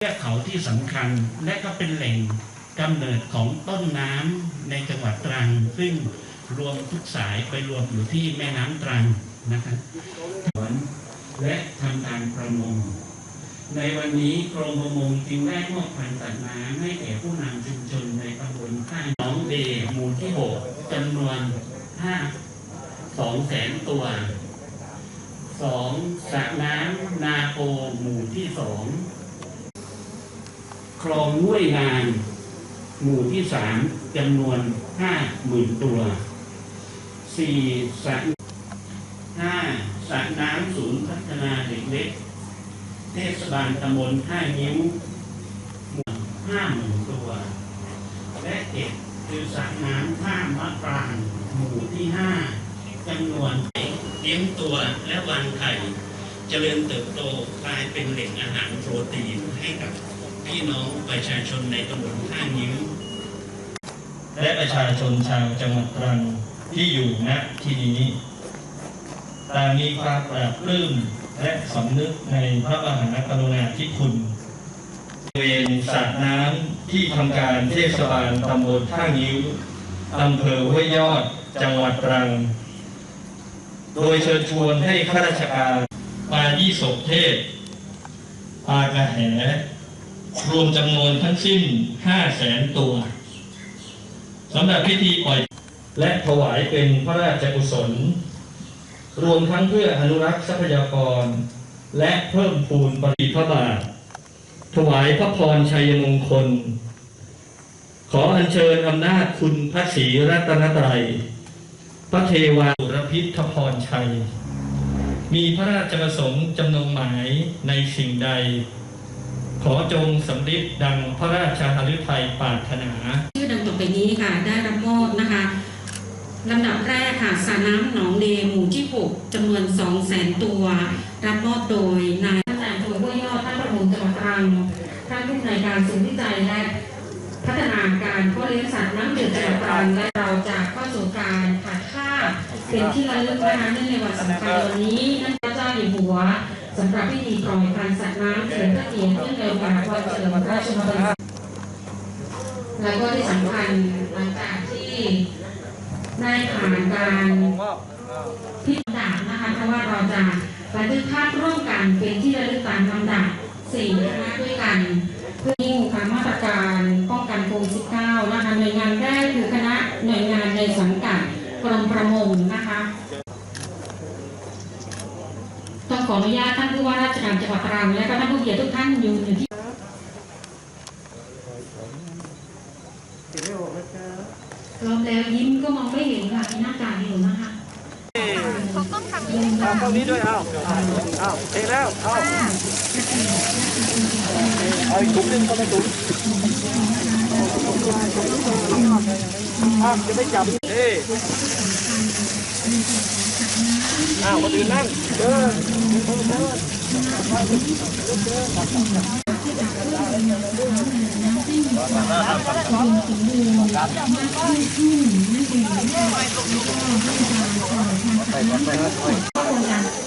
เทือกเขาที่สำคัญและก็เป็นแหล่งกำเนิดของต้นน้ำในจังหวัดตรัง ซึ่งรวมทุกสายไปรวมอยู่ที่แม่น้ำตรังนะครับและทำการประมง ในวันนี้กรมประมงจึงได้มอบพันธุ์สัตว์น้ำให้แก่ผู้นำชุมชนในตำบลท่าหนองเดหมู่ที่หกจำนวนห้าสองแสนตัวสองสระน้ำนาโปหมู่ที่สอง คลองห้วยงานหมู่ที่สามจำนวนห้าหมื่นตัวสี่สระห้าสระน้ำศูนย์พัฒนาเด็กเล็ก เทศบาลตำบลท่านิ้วหมู่ห้าหมื่นตัว และเจ็ดคือสระน้ำท่ามะปรางหมู่ที่ห้าจำนวนเลี้ยงตัวและวางไข่เจริญเติบโตกลายเป็นแหล่งอาหารโปรตีนให้กับ พี่น้องประชาชนในตำบลท่านิ้ว และประชาชนชาวจังหวัดตรังที่อยู่ณที่นี้ต่างมีความปราบปลื้มและสำนึกในพระมหากรุณาธิคุณบริเวณสระน้ำที่ทำการเทศบาลตำบลท่านิ้วอำเภอห้วยยอด จังหวัดตรัง โดยเชิญชวนให้ข้าราชการปายี่ศกเทศปากระแห รวมจำนวนทั้งสิ้น5แสนตัวสำหรับพิธีปล่อยและถวายเป็นพระราชกุศล รวมทั้งเพื่ออนุรักษ์ทรัพยากร และเพิ่มพูนปริพระบาท ถวายพระพรชัยมงคล ขออัญเชิญอำนาจคุณพระศรีรัตนตรัย พระเทวาสุรพิทพรชัย มีพระราชประสงค์จำนงหมายในสิ่งใด อจงสำลิดดังพระราชาหฤทัยปรารถนา ชื่อดังต่อไปนี้ค่ะ ได้รับมอบนะคะลำดับแรกค่ะสรน้ำหนองเดหมู่ที่ 6จำนวน 2 0 0แสนตัว รับมอบโดยนายท่านนายอำเภอห้วยยอดท่านประมงจังหวัดตรังท่านผู้อำนการศูนย์วิจัยและพัฒนาการพ่อเลี้ยงสัตว์น้ำเดือดจังหวัดตรังและเราจะเข้าสู่การถ่ายภาพเป็นที่ระลึกนะคะเนื่องในวันสำคัญวันนี้นั่นพระเจ้าอยู่หัว สำหรับพิธีปล่อยพันธุ์สัตว์น้ำเฉลิมพระเกียรติเนื่องในโอกาสวันเฉลิมพระชนมพรรษาแล้วก็ที่สำคัญหลังจากที่ได้ผ่านการพิจารณานะคะเพราะว่าเราจะบันทึกภาพร่วมกันเป็นที่ระลึกตามลำดับสี่คณะด้วยกัน เพื่อยิ่งความมาตรการป้องกันโควิด -19 นะคะหน่วยงานแรกคือคณะหน่วยงานในสังกัดกรมประมงนะคะ ขออนุญาตท่านผู้ว่าราชการจังหวัดตรังและก็ท่านผู้เกียรติทุกท่านอยู่อยู่ที่พร้อมแล้วยิ้มก็มองไม่เห็นค่ะมีหน้ากากอยู่นะคะเอาตรงนี้ด้วยเอาเอาเทแล้วเอาเอาอีกถุงหนึงก็ไม่ถุงอ้าวจะไม่จับเอ้ อ้าวคนอื่นนั่งเดิน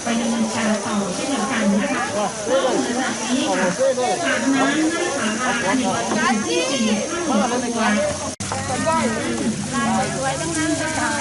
ไปดำเนินการต่อเช่นเดียวกันนะคะเริ่มจากนี้ค่ะสาดน้ำให้สาราอเนกประสงค์ที่สี่ห้าหมู่ตัวไม่ทันเร็ว